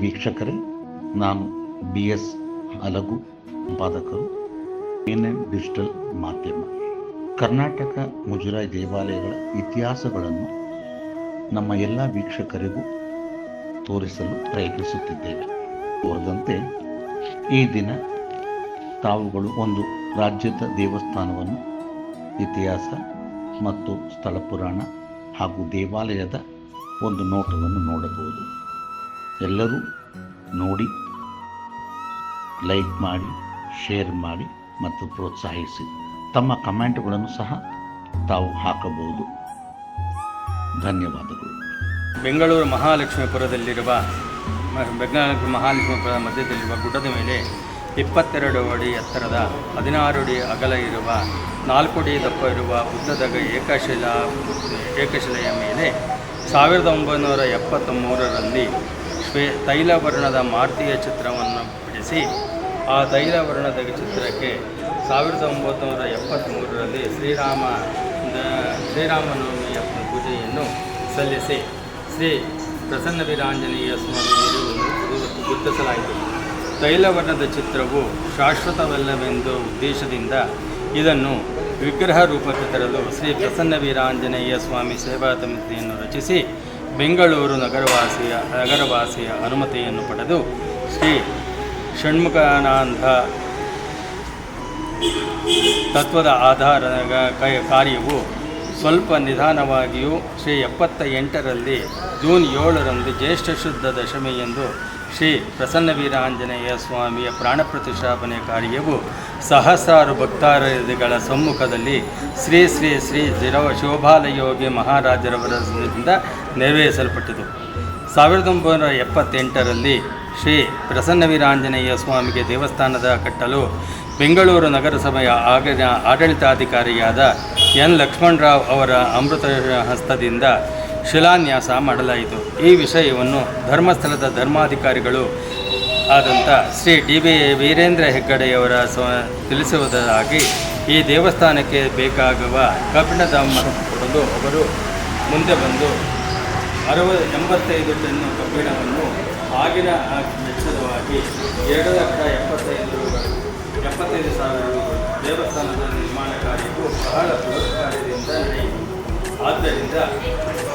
ವೀಕ್ಷಕರೇ, ನಾನು B S Alagu ಸಂಪಾದಕರು ಎನ್ ಎನ್ ಡಿಜಿಟಲ್ ಮಾಧ್ಯಮ. ಕರ್ನಾಟಕ ಮುಜರಾಯಿ ದೇವಾಲಯಗಳ ಇತಿಹಾಸಗಳನ್ನು ನಮ್ಮ ಎಲ್ಲ ವೀಕ್ಷಕರಿಗೂ ತೋರಿಸಲು ಪ್ರಯತ್ನಿಸುತ್ತಿದ್ದೇವೆ. ತೋರದಂತೆ, ಈ ದಿನ ತಾವುಗಳು ಒಂದು ರಾಜ್ಯದ ದೇವಸ್ಥಾನವನ್ನು, ಇತಿಹಾಸ ಮತ್ತು ಸ್ಥಳ ಪುರಾಣ ಹಾಗೂ ದೇವಾಲಯದ ಒಂದು ನೋಟವನ್ನು ನೋಡಬಹುದು. ಎಲ್ಲರೂ ನೋಡಿ ಲೈಕ್ ಮಾಡಿ ಶೇರ್ ಮಾಡಿ ಮತ್ತು ಪ್ರೋತ್ಸಾಹಿಸಿ. ತಮ್ಮ ಕಮೆಂಟ್ಗಳನ್ನು ಸಹ ತಾವು ಹಾಕಬಹುದು. ಧನ್ಯವಾದಗಳು. ಬೆಂಗಳೂರು ಮಹಾಲಕ್ಷ್ಮೀಪುರದಲ್ಲಿರುವ ಬೆಂಗಳೂರು ಮಹಾಲಕ್ಷ್ಮೀಪುರದ ಮಧ್ಯದಲ್ಲಿರುವ ಗುಡ್ಡದ ಮೇಲೆ ಇಪ್ಪತ್ತೆರಡು ಅಡಿ ಎತ್ತರದ ಹದಿನಾರು ಅಡಿ ಅಗಲ ಇರುವ, ನಾಲ್ಕು ಅಡಿ ದಪ್ಪ ಇರುವ ಉದ್ದದ ಏಕಶಿಲಾ, ಏಕಶಿಲೆಯ ಮೇಲೆ ಸಾವಿರದ ಒಂಬೈನೂರ ಎಪ್ಪತ್ತ ಮೂರರಲ್ಲಿ ಶ್ವೇ ತೈಲವರ್ಣದ ಮಾರುತಿಯ ಚಿತ್ರವನ್ನು ಬಿಡಿಸಿ, ಆ ತೈಲವರ್ಣದ ಚಿತ್ರಕ್ಕೆ ಸಾವಿರದ ಒಂಬೈನೂರ ಎಪ್ಪತ್ತ್ಮೂರರಲ್ಲಿ ಶ್ರೀರಾಮ ಶ್ರೀರಾಮನವಮಿಯ ಪೂಜೆಯನ್ನು ಸಲ್ಲಿಸಿ, ಶ್ರೀ ಪ್ರಸನ್ನ ವೀರಾಂಜನೇಯ ಸ್ವಾಮಿಯನ್ನು ಗುರುತಿಸಲಾಯಿತು. ತೈಲವರ್ಣದ ಚಿತ್ರವು ಶಾಶ್ವತವಲ್ಲವೆಂದು ಉದ್ದೇಶದಿಂದ ಇದನ್ನು ವಿಗ್ರಹ ರೂಪಕ್ಕೆ ತರಲು ಶ್ರೀ ಪ್ರಸನ್ನ ವೀರಾಂಜನೇಯ ಸ್ವಾಮಿ ಸೇವಾ ಸಮಿತಿಯನ್ನು ರಚಿಸಿ ಬೆಂಗಳೂರು ನಗರವಾಸಿಯ ನಗರವಾಸಿಯ ಅನುಮತಿಯನ್ನು ಪಡೆದು ಶ್ರೀ ಷಣ್ಮುಖಾನಂದ ತತ್ವದ ಆಧಾರ ಕ- ಕಾರ್ಯವು ಸ್ವಲ್ಪ ನಿಧಾನವಾಗಿಯೂ ಶ್ರೀ ಎಪ್ಪತ್ತ ಎಂಟರಲ್ಲಿ ಜೂನ್ ಏಳರಂದು ಜ್ಯೇಷ್ಠ ಶುದ್ಧ ದಶಮಿಯಂದು ಶ್ರೀ ಪ್ರಸನ್ನ ವೀರಾಂಜನೇಯ ಸ್ವಾಮಿಯ ಪ್ರಾಣ ಪ್ರತಿಷ್ಠಾಪನೆ ಕಾರ್ಯವು ಸಹಸ್ರಾರು ಭಕ್ತಾರದಿಗಳ ಸಮ್ಮುಖದಲ್ಲಿ ಶ್ರೀ ಶ್ರೀ ಶ್ರೀ ಜಿರವ ಶೋಭಾಲಯೋಗಿ ಮಹಾರಾಜರವರಿಂದ ನೆರವೇರಿಸಲ್ಪಟ್ಟಿತು. ಸಾವಿರದ ಒಂಬೈನೂರ ಎಪ್ಪತ್ತೆಂಟರಲ್ಲಿ ಶ್ರೀ ಪ್ರಸನ್ನ ವೀರಾಂಜನೇಯ ಸ್ವಾಮಿಗೆ ದೇವಸ್ಥಾನದ ಕಟ್ಟಲು ಬೆಂಗಳೂರು ನಗರಸಭೆಯ ಆಗ ಆಡಳಿತಾಧಿಕಾರಿಯಾದ ಎನ್ ಲಕ್ಷ್ಮಣರಾವ್ ಅವರ ಅಮೃತ ಹಸ್ತದಿಂದ ಶಿಲಾನ್ಯಾಸ ಮಾಡಲಾಯಿತು. ಈ ವಿಷಯವನ್ನು ಧರ್ಮಸ್ಥಳದ ಧರ್ಮಾಧಿಕಾರಿಗಳು ಆದಂಥ ಶ್ರೀ ಡಿ ಬಿ ವೀರೇಂದ್ರ ಹೆಗ್ಗಡೆಯವರ ಸ್ವ ತಿಳಿಸುವುದಾಗಿ ಈ ದೇವಸ್ಥಾನಕ್ಕೆ ಬೇಕಾಗುವ ಕಬ್ಬಿಣದ ಕೊಡಲು ಅವರು ಮುಂದೆ ಬಂದು ಅರವ ಎಂಬತ್ತೈದು ಟನ್ನು ಕಬ್ಬಿಣವನ್ನು ಆಗಿನ ವೆಚ್ಚದವಾಗಿ ಎರಡು ಲಕ್ಷ ಎಪ್ಪತ್ತೈದು ಎಪ್ಪತ್ತೈದು ಸಾವಿರ ದೇವಸ್ಥಾನದ ನಿರ್ಮಾಣ ಕಾರ್ಯವು ಬಹಳ ಬೃಹತ್ ನಡೆಯಿತು. ಆದ್ದರಿಂದ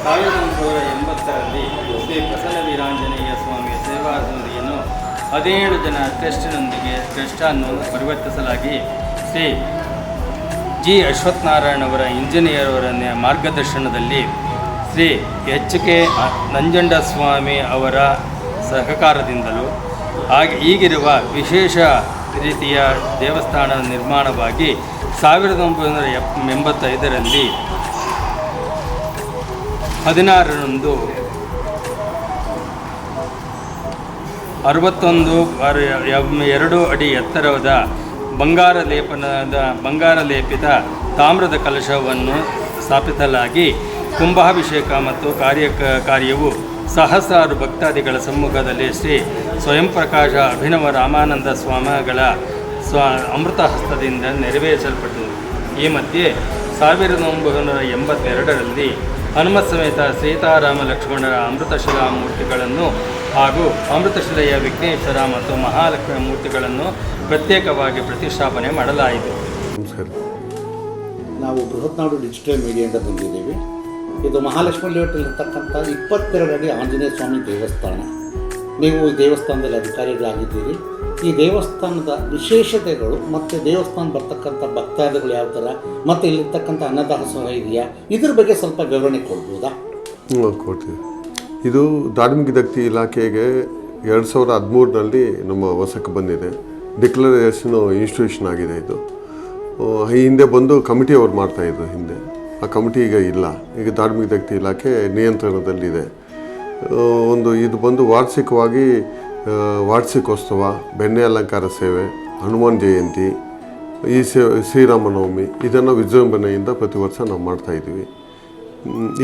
ಸಾವಿರದ ಒಂಬೈನೂರ ಎಂಬತ್ತರಲ್ಲಿ ಶ್ರೀ ಪ್ರಸನ್ನ ವೀರಾಂಜನೇಯ ಸ್ವಾಮಿಯ ಸೇವಾ ಸಮಿತಿಯನ್ನು ಹದಿನೇಳು ಜನ ಟ್ರಸ್ಟಿನೊಂದಿಗೆ ಟ್ರಸ್ಟನ್ನು ಪರಿವರ್ತಿಸಲಾಗಿ ಶ್ರೀ ಜಿ ಅಶ್ವತ್ಥನಾರಾಯಣ ಅವರ ಇಂಜಿನಿಯರ್ ಅವರ ಮಾರ್ಗದರ್ಶನದಲ್ಲಿ ಶ್ರೀ ಎಚ್ ಕೆ ನಂಜಂಡಸ್ವಾಮಿ ಅವರ ಸಹಕಾರದಿಂದಲೂ ಹಾಗೆ ಈಗಿರುವ ವಿಶೇಷ ರೀತಿಯ ದೇವಸ್ಥಾನ ನಿರ್ಮಾಣವಾಗಿ ಸಾವಿರದ ಒಂಬೈನೂರ ಎಪ್ ಎಂಬತ್ತೈದರಲ್ಲಿ ಹದಿನಾರರಂದು ಅರವತ್ತೊಂದು ಎರಡು ಅಡಿ ಎತ್ತರದ ಬಂಗಾರ ಲೇಪನದ, ಬಂಗಾರ ಲೇಪಿತ ತಾಮ್ರದ ಕಲಶವನ್ನು ಸ್ಥಾಪಿಸಲಾಗಿ ಕುಂಭಾಭಿಷೇಕ ಮತ್ತು ಕಾರ್ಯ, ಕಾರ್ಯವು ಸಹಸ್ರಾರು ಭಕ್ತಾದಿಗಳ ಸಮ್ಮುಖದಲ್ಲಿ ಶ್ರೀ ಸ್ವಯಂ ಪ್ರಕಾಶ ಅಭಿನವ ರಾಮಾನಂದ ಸ್ವಾಮಿಗಳ ಸ್ವ ಅಮೃತ ಹಸ್ತದಿಂದ ನೆರವೇರಿಸಲ್ಪಟ್ಟது ಈ ಮಧ್ಯೆ ಸಾವಿರದ ಒಂಬೈನೂರ ಎಂಬತ್ತೆರಡರಲ್ಲಿ ಹನುಮತ್ ಸಮೇತ ಸೀತಾರಾಮ ಲಕ್ಷ್ಮಣರ ಅಮೃತಶಿಲಾ ಮೂರ್ತಿಗಳನ್ನು ಹಾಗೂ ಅಮೃತಶಿಲೆಯ ವಿಘ್ನೇಶ್ವರ ಮತ್ತು ಮಹಾಲಕ್ಷ್ಮಿ ಮೂರ್ತಿಗಳನ್ನು ಪ್ರತ್ಯೇಕವಾಗಿ ಪ್ರತಿಷ್ಠಾಪನೆ ಮಾಡಲಾಯಿತು. ನಮಸ್ಕಾರ. ನಾವು ಬೃಹತ್ನಾಡು ಡಿಜಿಟಲ್ ಮೀಡಿಯಾದ ಬಂದಿದ್ದೀವಿ. ಇದು ಮಹಾಲಕ್ಷ್ಮಿ ಲೇಔಟಲ್ಲಿರ್ತಕ್ಕಂಥ ಇಪ್ಪತ್ತೆರಡು ಅಡಿ ಆಂಜನೇಯ ಸ್ವಾಮಿ ದೇವಸ್ಥಾನ. ನೀವು ದೇವಸ್ಥಾನದಲ್ಲಿ ಅಧಿಕಾರಿಗಳಾಗಿದ್ದೀರಿ. ಈ ದೇವಸ್ಥಾನದ ವಿಶೇಷತೆಗಳು ಮತ್ತು ದೇವಸ್ಥಾನ ಬರ್ತಕ್ಕಂಥ ಭಕ್ತಾದಿಗಳು ಯಾವ ಥರ, ಮತ್ತು ಇಲ್ಲಿರ್ತಕ್ಕಂಥ ಅನ್ನದಾಸೋಹ ಇದೆಯಾ? ಇದ್ರ ಬಗ್ಗೆ ಸ್ವಲ್ಪ ವಿವರಣೆ ಕೊಡ್ಬೋದಾ? ಕೊಡ್ತೀವಿ. ಇದು ಧಾರ್ಮಿಕ ದಕ್ತಿ ಇಲಾಖೆಗೆ ಎರಡು ಸಾವಿರದ ಹದಿಮೂರರಲ್ಲಿ ನಮ್ಮ ವಸಕ್ಕೆ ಬಂದಿದೆ. ಡಿಕ್ಲರೇಷನ್ ಇನ್ಸ್ಟಿಟ್ಯೂಷನ್ ಆಗಿದೆ ಇದು. ಈ ಹಿಂದೆ ಬಂದು ಕಮಿಟಿ ಅವ್ರು ಮಾಡ್ತಾಯಿದ್ರು ಹಿಂದೆ. ಆ ಕಮಿಟಿ ಈಗ ಇಲ್ಲ. ಈಗ ಧಾರ್ಮಿಕ ದಕ್ತಿ ಇಲಾಖೆ ನಿಯಂತ್ರಣದಲ್ಲಿದೆ. ಒಂದು ಇದು ಬಂದು ವಾರ್ಷಿಕವಾಗಿ ವಾರ್ಷಿಕೋತ್ಸವ, ಬೆಣ್ಣೆ ಅಲಂಕಾರ ಸೇವೆ, ಹನುಮಾನ್ ಜಯಂತಿ, ಈ ಸೇ, ಶ್ರೀರಾಮನವಮಿ, ಇದನ್ನು ವಿಜೃಂಭಣೆಯಿಂದ ಪ್ರತಿ ವರ್ಷ ನಾವು ಮಾಡ್ತಾಯಿದ್ದೀವಿ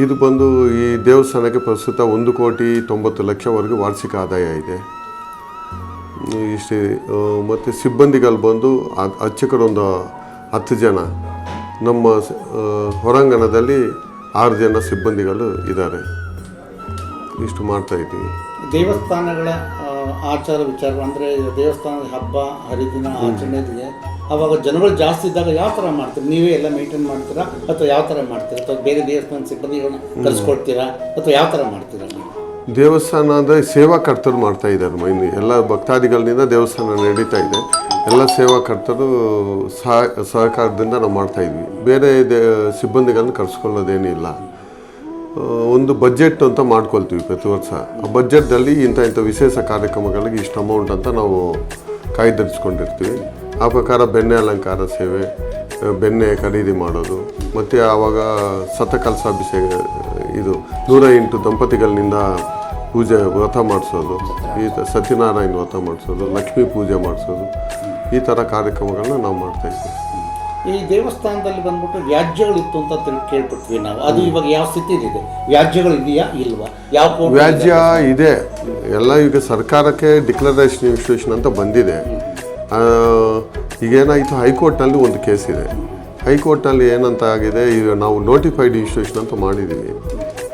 ಇದು ಬಂದು ಈ ದೇವಸ್ಥಾನಕ್ಕೆ ಪ್ರಸ್ತುತ ಒಂದು ಕೋಟಿ ತೊಂಬತ್ತು ಲಕ್ಷವರೆಗೂ ವಾರ್ಷಿಕ ಆದಾಯ ಇದೆ. ಇಷ್ಟೇ ಮತ್ತು ಸಿಬ್ಬಂದಿಗಳು ಬಂದು ಅರ್ಚಕರೊಂದು ಹತ್ತು ಜನ, ನಮ್ಮ ಹೊರಾಂಗಣದಲ್ಲಿ ಆರು ಜನ ಸಿಬ್ಬಂದಿಗಳು ಇದ್ದಾರೆ. ಇಷ್ಟು ಮಾಡ್ತಾ ಇದ್ದೀವಿ. ದೇವಸ್ಥಾನಗಳ ಆಚಾರ ವಿಚಾರ ಅಂದರೆ ದೇವಸ್ಥಾನದ ಹಬ್ಬ ಹರಿದಿನ ಆಚರಣೆಗೆ ಅವಾಗ ಜನಗಳು ಜಾಸ್ತಿ ಇದ್ದಾಗ ಯಾವ ಥರ ಮಾಡ್ತೀರಿ? ನೀವೇ ಎಲ್ಲ ಮೇಂಟೈನ್ ಮಾಡ್ತೀರಾ? ಅಥವಾ ಯಾವ ಥರ ಮಾಡ್ತೀರಾ? ಅಥವಾ ಬೇರೆ ದೇವಸ್ಥಾನ ಸಿಬ್ಬಂದಿಗಳನ್ನ ಕಳಿಸ್ಕೊಡ್ತೀರಾ ಅಥವಾ ಯಾವ ಥರ ಮಾಡ್ತೀರಾ ದೇವಸ್ಥಾನದ ಸೇವಾಕರ್ತರು ಮಾಡ್ತಾ ಇದ್ದಾರೆ ಮೈನ್ ಎಲ್ಲ ಭಕ್ತಾದಿಗಳಿಂದ ದೇವಸ್ಥಾನ ನಡೀತಾ ಇದೆ. ಎಲ್ಲ ಸೇವಾಕರ್ತರು ಸಹ ಸಹಕಾರದಿಂದ ನಾವು ಮಾಡ್ತಾ ಇದ್ವಿ. ಬೇರೆ ದೇ ಸಿಬ್ಬಂದಿಗಳನ್ನ ಕರ್ಸ್ಕೊಳ್ಳೋದೇನಿಲ್ಲ. ಒಂದು ಬಜೆಟ್ ಅಂತ ಮಾಡ್ಕೊಳ್ತೀವಿ ಪ್ರತಿ ವರ್ಷ. ಆ ಬಜೆಟ್ನಲ್ಲಿ ಇಂಥ ಇಂಥ ವಿಶೇಷ ಕಾರ್ಯಕ್ರಮಗಳಿಗೆ ಇಷ್ಟು ಅಮೌಂಟ್ ಅಂತ ನಾವು ಕಾಯ್ದಿರಿಸ್ಕೊಂಡಿರ್ತೀವಿ ಆ ಪ್ರಕಾರ ಬೆಣ್ಣೆ ಅಲಂಕಾರ ಸೇವೆ ಬೆಣ್ಣೆ ಖರೀದಿ ಮಾಡೋದು, ಮತ್ತು ಆವಾಗ ಶತಕಲಸಾಭಿಷೇಕ ಇದು ನೂರ ಎಂಟು ದಂಪತಿಗಳಿಂದ ಪೂಜೆ, ವ್ರತ ಮಾಡಿಸೋದು, ಈ ಸತ್ಯನಾರಾಯಣ ವ್ರತ ಮಾಡಿಸೋದು, ಲಕ್ಷ್ಮೀ ಪೂಜೆ ಮಾಡಿಸೋದು, ಈ ಥರ ಕಾರ್ಯಕ್ರಮಗಳನ್ನ ನಾವು ಮಾಡ್ತಾ ಇದ್ದೀವಿ. ಈ ದೇವಸ್ಥಾನದಲ್ಲಿ ಬಂದ್ಬಿಟ್ಟು ವ್ಯಾಜ್ಯಗಳಿತ್ತು ಅಂತ ತಿಳ್- ಕೇಳ್ಪಟ್ವಿ ನಾವು. ಅದು ಇವಾಗ ಯಾವ ಸ್ಥಿತಿಲಿದೆ ವ್ಯಾಜ್ಯಗಳು ಇದೆಯಾ ಇಲ್ವಾ? ಯಾವ ವ್ಯಾಜ್ಯ ಇದೆ. ಎಲ್ಲ ಈಗ ಸರ್ಕಾರಕ್ಕೆ ಡಿಕ್ಲರೇಷನ್ ಇನ್ಸ್ಟಿಟ್ಯೂಷನ್ ಅಂತ ಬಂದಿದೆ. ಈಗೇನಾಯಿತು? ಹೈಕೋರ್ಟ್ನಲ್ಲಿ ಒಂದು ಕೇಸ್ ಇದೆ. ಹೈಕೋರ್ಟ್ನಲ್ಲಿ ಏನಂತ ಆಗಿದೆ? ಈಗ ನಾವು ನೋಟಿಫೈಡ್ ಇನ್ಸ್ಟಿಟ್ಯೂಷನ್ ಅಂತ ಮಾಡಿದ್ದೀವಿ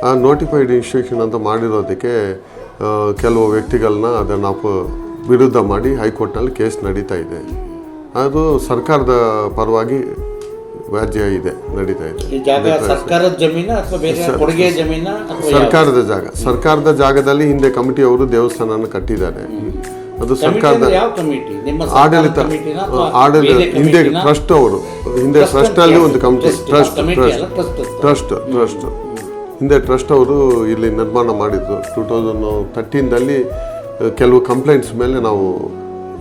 ಆ ನೋಟಿಫೈಡ್ ಇನ್ಸ್ಟಿಟ್ಯೂಷನ್ ಅಂತ ಮಾಡಿರೋದಕ್ಕೆ ಕೆಲವು ವ್ಯಕ್ತಿಗಳನ್ನ ಅದನ್ನು ವಿರುದ್ಧ ಮಾಡಿ ಹೈಕೋರ್ಟ್ನಲ್ಲಿ ಕೇಸ್ ನಡೀತಾ ಇದೆ. ಅದು ಸರ್ಕಾರದ ಪರವಾಗಿ ವ್ಯಾಜ್ಯ ಇದೆ ನಡೀತಾ ಇದೆ. ಸರ್ಕಾರದ ಜಮೀನ ಅಥವಾ ಸರ್ಕಾರದ ಜಾಗ ಸರ್ಕಾರದ ಜಾಗದಲ್ಲಿ ಹಿಂದೆ ಕಮಿಟಿಯವರು ದೇವಸ್ಥಾನ ಕಟ್ಟಿದ್ದಾರೆ. ಅದು ಸರ್ಕಾರದ ಕಮಿಟಿ? ಆಡಳಿತ ಆಡಳಿತ ಹಿಂದೆ ಟ್ರಸ್ಟ್ ಅವರು ಹಿಂದೆ ಟ್ರಸ್ಟ್ ಅಲ್ಲಿ ಒಂದು ಕಮಿಟಿ ಟ್ರಸ್ಟ್. Trust trust. ಹಿಂದೆ ಟ್ರಸ್ಟ್ ಅವರು ಇಲ್ಲಿ ನಿರ್ಮಾಣ ಮಾಡಿದ್ರು ಟೂ ತೌಸಂಡ್ ತರ್ಟೀನ್ದಲ್ಲಿ ಕೆಲವು ಕಂಪ್ಲೇಂಟ್ಸ್ ಮೇಲೆ ನಾವು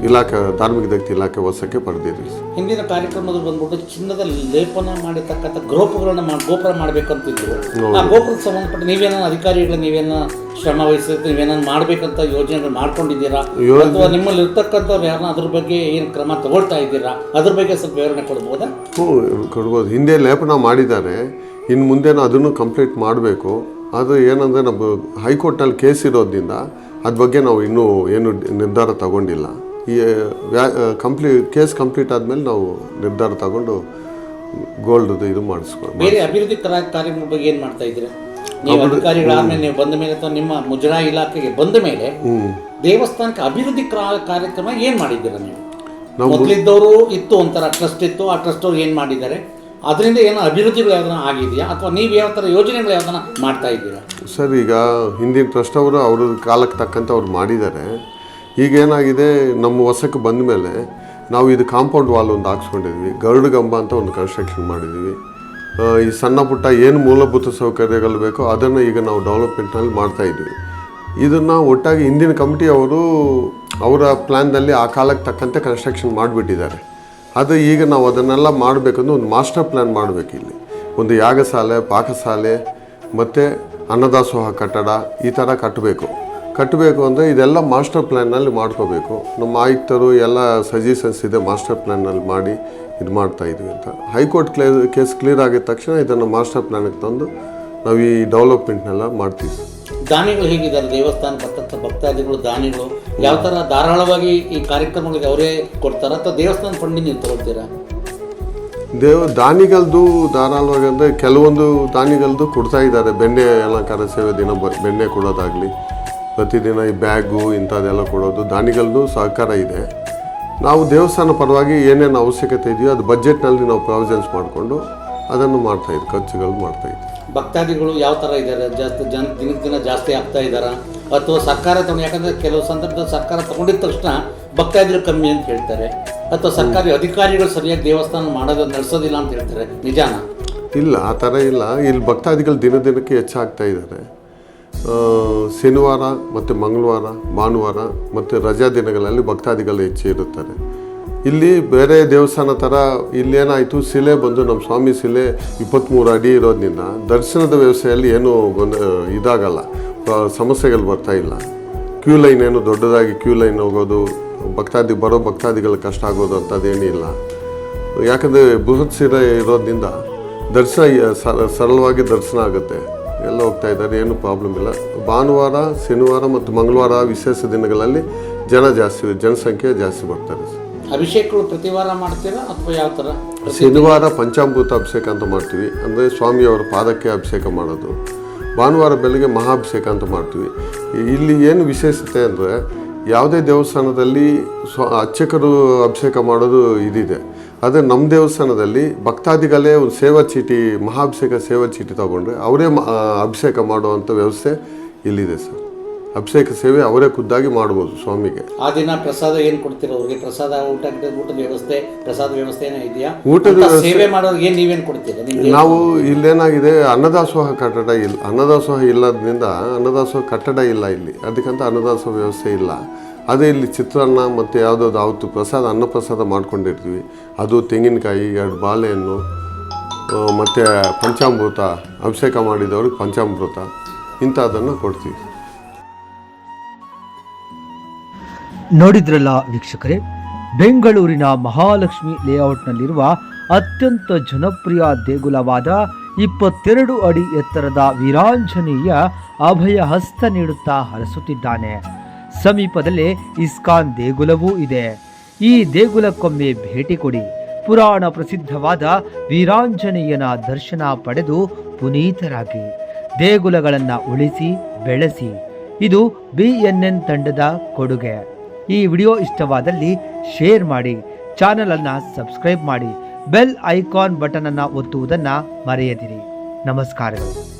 ಇಲಾಖೆ ಧಾರ್ಮಿಕ ದಕ್ತಿ ಇಲಾಖೆ ವಶಕ್ಕೆ ಪಡೆದಿದ್ವಿ ಹಿಂದಿನ ಕಾರ್ಯಕ್ರಮದಲ್ಲಿ ಬಂದ್ಬಿಟ್ಟು ಚಿನ್ನದ ಲೇಪನ ಮಾಡಿರ್ತಕ್ಕಂಥ ಗೋಪುರಗಳನ್ನು ಗೋಪುರ ಮಾಡಬೇಕಂತಿದ್ರು. ಆ ಗೋಪುರಕ್ಕೆ ಸಂಬಂಧಪಟ್ಟ ನೀವೇನೋ ಅಧಿಕಾರಿಗಳು ನೀವೇನೋ ಶ್ರಮ ವಹಿಸಿದ್ರೆ ನೀವೇನೋ ಮಾಡಬೇಕಂತ ಯೋಜನೆಗಳು ಮಾಡ್ಕೊಂಡಿದ್ದೀರಾ? ಅಥವಾ ನಿಮ್ಮಲ್ಲಿ ಇರ್ತಕ್ಕಂಥವ್ರು ಯಾರನ್ನ ಅದ್ರ ಬಗ್ಗೆ ಏನು ಕ್ರಮ ತಗೊಳ್ತಾ ಇದ್ದೀರಾ? ಅದ್ರ ಬಗ್ಗೆ ಸ್ವಲ್ಪ ವಿವರಣೆ ಕೊಡ್ಬೋದಾ? ಹ್ಞೂ ಕೊಡ್ಬೋದು. ಹಿಂದೆ ಲೇಪನ ಮಾಡಿದ್ದಾರೆ. ಇನ್ನು ಮುಂದೇನೋ ಅದನ್ನು ಕಂಪ್ಲೀಟ್ ಮಾಡಬೇಕು. ಅದು ಏನಂದರೆ ನಮ್ಮ ಹೈಕೋರ್ಟ್ನಲ್ಲಿ ಕೇಸ್ ಇರೋದ್ರಿಂದ ಅದ್ರ ಬಗ್ಗೆ ನಾವು ಇನ್ನೂ ಏನು ನಿರ್ಧಾರ ತಗೊಂಡಿಲ್ಲ. ಈ ವ್ಯಾ ಕಂಪ್ಲೀ ಕೇಸ್ ಕಂಪ್ಲೀಟ್ ಆದಮೇಲೆ ನಾವು ನಿರ್ಧಾರ ತಗೊಂಡು ಗೋಲ್ಡ್ ಇದು ಮಾಡಿಸ್ಕೊಂಡು ಬೇರೆ ಅಭಿವೃದ್ಧಿ ಕಾರ್ಯಕ್ರಮದ ಬಗ್ಗೆ ಏನು ಮಾಡ್ತಾ ಇದ್ದೀರಾ? ನೀವು ಅಧಿಕಾರಿಗಳಾದ್ಮೇಲೆ ನೀವು ಬಂದ ಮೇಲೆ ಅಥವಾ ನಿಮ್ಮ ಮುಜರಾ ಇಲಾಖೆಗೆ ಬಂದ ಮೇಲೆ ದೇವಸ್ಥಾನಕ್ಕೆ ಅಭಿವೃದ್ಧಿ ಕ್ರಾ- ಕಾರ್ಯಕ್ರಮ ಏನು ಮಾಡಿದ್ದೀರಾ ನೀವು? ಮೊದಲಿದ್ದವರು ಇತ್ತು ಒಂಥರ ಟ್ರಸ್ಟ್ ಇತ್ತು ಆ ಟ್ರಸ್ಟ್ ಅವ್ರು ಏನು ಮಾಡಿದ್ದಾರೆ? ಅದರಿಂದ ಏನೋ ಅಭಿವೃದ್ಧಿಗಳು ಯಾವ್ದನ್ನ ಆಗಿದೆಯಾ? ಅಥವಾ ನೀವು ಯಾವ ಥರ ಯೋಜನೆಗಳು ಯಾವ್ದನ್ನ ಮಾಡ್ತಾ ಇದ್ದೀರಾ? ಸರ್ ಈಗ ಹಿಂದಿನ ಟ್ರಸ್ಟ್ ಅವರು ಅವ್ರ ಕಾಲಕ್ಕೆ ತಕ್ಕಂತೆ ಅವ್ರು ಮಾಡಿದ್ದಾರೆ. ಈಗ ಏನಾಗಿದೆ ನಮ್ಮ ವಸಕ್ಕೆ ಬಂದ ಮೇಲೆ ನಾವು ಇದು ಕಾಂಪೌಂಡ್ ವಾಲ್ ಒಂದು ಹಾಕ್ಸ್ಕೊಂಡಿದ್ವಿ. ಗರುಡು ಗಂಬ ಅಂತ ಒಂದು ಕನ್ಸ್ಟ್ರಕ್ಷನ್ ಮಾಡಿದ್ವಿ. ಈ ಸಣ್ಣ ಪುಟ್ಟ ಏನು ಮೂಲಭೂತ ಸೌಕರ್ಯಗಳು ಬೇಕೋ ಅದನ್ನು ಈಗ ನಾವು ಡೆವಲಪ್ಮೆಂಟ್ನಲ್ಲಿ ಮಾಡ್ತಾ ಇದ್ವಿ. ಇದನ್ನು ಒಟ್ಟಾಗಿ ಹಿಂದಿನ ಕಮಿಟಿ ಅವರು ಅವರ ಪ್ಲ್ಯಾನ್ದಲ್ಲಿ ಆ ಕಾಲಕ್ಕೆ ತಕ್ಕಂತೆ ಕನ್ಸ್ಟ್ರಕ್ಷನ್ ಮಾಡಿಬಿಟ್ಟಿದ್ದಾರೆ. ಅದು ಈಗ ನಾವು ಅದನ್ನೆಲ್ಲ ಮಾಡಬೇಕಂದ್ರೆ ಒಂದು ಮಾಸ್ಟರ್ ಪ್ಲ್ಯಾನ್ ಮಾಡಬೇಕು ಇಲ್ಲಿ ಒಂದು ಯಾಗಶಾಲೆ, ಪಾಕಶಾಲೆ, ಮತ್ತು ಅನ್ನದಾಸೋಹ ಕಟ್ಟಡ ಈ ಥರ ಕಟ್ಟಬೇಕು. ಕಟ್ಟಬೇಕು ಅಂದರೆ ಇದೆಲ್ಲ ಮಾಸ್ಟರ್ ಪ್ಲ್ಯಾನ್ನಲ್ಲಿ ಮಾಡ್ಕೋಬೇಕು. ನಮ್ಮ ಆಯುಕ್ತರು ಎಲ್ಲ ಸಜೆಷನ್ಸ್ ಇದೆ ಮಾಸ್ಟರ್ ಪ್ಲ್ಯಾನ್ನಲ್ಲಿ ಮಾಡಿ ಇದು ಮಾಡ್ತಾ ಇದ್ವಿ ಅಂತ. ಹೈಕೋರ್ಟ್ ಕ್ಲೇ ಕೇಸ್ ಕ್ಲಿಯರ್ ಆಗಿದ ತಕ್ಷಣ ಇದನ್ನು ಮಾಸ್ಟರ್ ಪ್ಲ್ಯಾನಿಗೆ ತಂದು ನಾವು ಈ ಡೆವಲಪ್ಮೆಂಟ್ನೆಲ್ಲ ಮಾಡ್ತೀವಿ. ದಾನಿಗಳು ಹೇಗಿದ್ದಾರೆ? ದೇವಸ್ಥಾನ ಬರ್ತಕ್ಕಂಥ ಭಕ್ತಾದಿಗಳು ದಾನಿಗಳು ಯಾವ ಥರ ಧಾರಾಳವಾಗಿ ಈ ಕಾರ್ಯಕ್ರಮಗಳಿಗೆ ಅವರೇ ಕೊಡ್ತಾರೆ ಅಥವಾ ದೇವಸ್ಥಾನ ಫಂಡಿಂಗ್ ನೀವು ತಗೊಳ್ತೀರಾ? ದೇವ ದಾನಿಗಳದ್ದು ಧಾರಾಳವಾಗಿ ಅಂದರೆ ಕೆಲವೊಂದು ದಾನಿಗಳದ್ದು ಕೊಡ್ತಾ ಇದ್ದಾರೆ. ಬೆಣ್ಣೆ ಅಲಂಕಾರ ಸೇವೆ ದಿನ ಬೆಣ್ಣೆ ಕೊಡೋದಾಗಲಿ. ಪ್ರತಿದಿನ ಈ ಬ್ಯಾಗು ಇಂಥದ್ದೆಲ್ಲ ಕೊಡೋದು ದಾನಿಗಳದ್ದು ಸಹಕಾರ ಇದೆ. ನಾವು ದೇವಸ್ಥಾನ ಪರವಾಗಿ ಏನೇನು ಅವಶ್ಯಕತೆ ಇದೆಯೋ ಅದು ಬಜೆಟ್ನಲ್ಲಿ ನಾವು ಪ್ರಾವಿಜನ್ಸ್ ಮಾಡಿಕೊಂಡು ಅದನ್ನು ಮಾಡ್ತಾಯಿದ್ವಿ ಖರ್ಚುಗಳು ಮಾಡ್ತಾಯಿದ್ವಿ ಭಕ್ತಾದಿಗಳು ಯಾವ ಥರ ಇದ್ದಾರೆ? ಜಾಸ್ತಿ ಜನ ದಿನಕ್ಕೆ ದಿನ ಜಾಸ್ತಿ ಆಗ್ತಾ ಇದ್ದಾರಾ? ಅಥವಾ ಸರ್ಕಾರ ತಗೊಂಡು ಯಾಕಂದರೆ ಕೆಲವು ಸಂದರ್ಭದಲ್ಲಿ ಸರ್ಕಾರ ತಗೊಂಡಿದ ತಕ್ಷಣ ಭಕ್ತಾದಿಗಳು ಕಮ್ಮಿ ಅಂತ ಹೇಳ್ತಾರೆ. ಅಥವಾ ಸರ್ಕಾರಿ ಅಧಿಕಾರಿಗಳು ಸರಿಯಾಗಿ ದೇವಸ್ಥಾನ ಮಾಡೋದು ನಡೆಸೋದಿಲ್ಲ ಅಂತ ಹೇಳ್ತಾರೆ. ನಿಜಾನ? ಇಲ್ಲ ಆ ಥರ ಇಲ್ಲ. ಇಲ್ಲಿ ಭಕ್ತಾದಿಗಳು ದಿನ ದಿನಕ್ಕೆ ಹೆಚ್ಚಾಗ್ತಾ ಇದ್ದಾರೆ. ಶನಿವಾರ ಮತ್ತು ಮಂಗಳವಾರ, ಭಾನುವಾರ ಮತ್ತು ರಜಾ ದಿನಗಳಲ್ಲಿ ಭಕ್ತಾದಿಗಳು ಹೆಚ್ಚು ಇರುತ್ತಾರೆ. ಇಲ್ಲಿ ಬೇರೆ ದೇವಸ್ಥಾನ ಥರ ಇಲ್ಲೇನಾಯಿತು? ಶಿಲೆ ಬಂದು ನಮ್ಮ ಸ್ವಾಮಿ ಶಿಲೆ ಇಪ್ಪತ್ತ್ಮೂರು ಅಡಿ ಇರೋದ್ರಿಂದ ದರ್ಶನದ ವ್ಯವಸ್ಥೆಯಲ್ಲಿ ಏನೂ ಗೊಂದ ಇದಾಗಲ್ಲ. ಸಮಸ್ಯೆಗಳು ಬರ್ತಾಯಿಲ್ಲ ಇಲ್ಲ. ಕ್ಯೂ ಲೈನ್ ಏನು ದೊಡ್ಡದಾಗಿ ಕ್ಯೂ ಲೈನ್ ಹೋಗೋದು, ಭಕ್ತಾದಿ, ಬರೋ ಭಕ್ತಾದಿಗಳು ಕಷ್ಟ ಆಗೋದು ಅಂಥದ್ದೇನಿಲ್ಲ ಯಾಕಂದರೆ ಬೃಹತ್ ಶಿಲೆ ಇರೋದ್ರಿಂದ ದರ್ಶನ ಸರಳವಾಗಿ ದರ್ಶನ ಆಗುತ್ತೆ. ಎಲ್ಲ ಹೋಗ್ತಾ ಇದ್ದಾರೆ ಏನು ಪ್ರಾಬ್ಲಮ್ ಇಲ್ಲ. ಭಾನುವಾರ ಶನಿವಾರ ಮತ್ತು ಮಂಗಳವಾರ ವಿಶೇಷ ದಿನಗಳಲ್ಲಿ ಜನ ಜಾಸ್ತಿ ಜನಸಂಖ್ಯೆ ಜಾಸ್ತಿ ಬರ್ತಾರೆ. ಅಭಿಷೇಕಗಳು ಪ್ರತಿ ವಾರ ಮಾಡ್ತೀರಾ ಅಥವಾ ಯಾವ ಥರ ಶನಿವಾರ ಪಂಚಾಮೃತ ಅಭಿಷೇಕ ಅಂತ ಮಾಡ್ತೀವಿ. ಅಂದರೆ ಸ್ವಾಮಿಯವರ ಪಾದಕ್ಕೆ ಅಭಿಷೇಕ ಮಾಡೋದು. ಭಾನುವಾರ ಬೆಳಗ್ಗೆ ಮಹಾಭಿಷೇಕ ಅಂತ ಮಾಡ್ತೀವಿ. ಇಲ್ಲಿ ಏನು ವಿಶೇಷತೆ ಅಂದರೆ ಯಾವುದೇ ದೇವಸ್ಥಾನದಲ್ಲಿ ಸ್ವ ಅರ್ಚಕರು ಅಭಿಷೇಕ ಮಾಡೋದು ಇದಿದೆ. ಆದರೆ ನಮ್ಮ ದೇವಸ್ಥಾನದಲ್ಲಿ ಭಕ್ತಾದಿಗಳೇ ಒಂದು ಸೇವಾ ಚೀಟಿ ಮಹಾಭಿಷೇಕ ಸೇವಾ ಚೀಟಿ ತಗೊಂಡ್ರೆ ಅವರೇ ಅಭಿಷೇಕ ಮಾಡುವಂಥ ವ್ಯವಸ್ಥೆ ಇಲ್ಲಿದೆ ಸರ್. ಅಭಿಷೇಕ ಸೇವೆ ಅವರೇ ಖುದ್ದಾಗಿ ಮಾಡ್ಬೋದು ಸ್ವಾಮಿಗೆ. ಆ ದಿನ ಪ್ರಸಾದ ಏನು ಕೊಡ್ತೀರ ಅವ್ರಿಗೆ? ಪ್ರಸಾದ ಊಟ ಊಟದ ವ್ಯವಸ್ಥೆ ಪ್ರಸಾದ ವ್ಯವಸ್ಥೆ ಏನೋ ಇದೆಯಾ? ಊಟದ ವ್ಯವಸ್ಥೆ- ಸೇವೆ ಮಾಡೋರಿಗೆ ಏನು ನೀವೇನು ಕೊಡ್ತೀರಾ ನಾವು ಇಲ್ಲೇನಾಗಿದೆ ಅನ್ನದಾಸೋಹ ಕಟ್ಟಡ ಇಲ್ಲ ಅನ್ನದಾಸೋಹ ಇಲ್ಲದ್ರಿಂದ ಅನ್ನದಾಸೋಹ ಕಟ್ಟಡ ಇಲ್ಲ ಇಲ್ಲಿ. ಅದಕ್ಕಂತ ಅನ್ನದಾಸೋಹ ವ್ಯವಸ್ಥೆ ಇಲ್ಲ. ಅದೇ ಇಲ್ಲಿ ಚಿತ್ರಾನ್ನ ಮತ್ತು ಯಾವುದಾದ್ರು ಆವತ್ತು ಪ್ರಸಾದ ಅನ್ನಪ್ರಸಾದ ಮಾಡ್ಕೊಂಡಿರ್ತೀವಿ. ಅದು ತೆಂಗಿನಕಾಯಿ, ಎರಡು ಬಾಳೆಹಣ್ಣು ಮತ್ತು ಪಂಚಾಮೃತ, ಅಭಿಷೇಕ ಮಾಡಿದವ್ರಿಗೆ ಪಂಚಾಮೃತ. ಇಂಥದ್ದನ್ನು ಕೊಡ್ತೀವಿ. ನೋಡಿದ್ರಲ್ಲ ವೀಕ್ಷಕರೇ, ಬೆಂಗಳೂರಿನ ಮಹಾಲಕ್ಷ್ಮಿ ಲೇಔಟ್ನಲ್ಲಿರುವ ಅತ್ಯಂತ ಜನಪ್ರಿಯ ದೇಗುಲವಾದ ಇಪ್ಪತ್ತೆರಡು ಅಡಿ ಎತ್ತರದ ವೀರಾಂಜನೇಯ ಅಭಯ ಹಸ್ತ ನೀಡುತ್ತಾ ಹರಸುತ್ತಿದ್ದಾನೆ. ಸಮೀಪದಲ್ಲೇ ಇಸ್ಕಾನ್ ದೇಗುಲವೂ ಇದೆ. ಈ ದೇಗುಲಕ್ಕೊಮ್ಮೆ ಭೇಟಿ ಕೊಡಿ. ಪುರಾಣ ಪ್ರಸಿದ್ಧವಾದ ವೀರಾಂಜನೇಯನ ದರ್ಶನ ಪಡೆದು ಪುನೀತರಾಗಿ. ದೇಗುಲಗಳನ್ನು ಉಳಿಸಿ, ಬೆಳೆಸಿ. ಇದು ಬಿ ಎನ್ ಎನ್ ತಂಡದ ಕೊಡುಗೆ. ಈ ವಿಡಿಯೋ ಇಷ್ಟವಾದಲ್ಲಿ ಶೇರ್ ಮಾಡಿ. ಚಾನಲನ್ನು ಸಬ್ಸ್ಕ್ರೈಬ್ ಮಾಡಿ. ಬೆಲ್ ಐಕಾನ್ ಬಟನ್ ಒತ್ತುವುದನ್ನು ಒತ್ತುವುದನ್ನ ಮರೆಯದಿರಿ. ನಮಸ್ಕಾರಗಳು.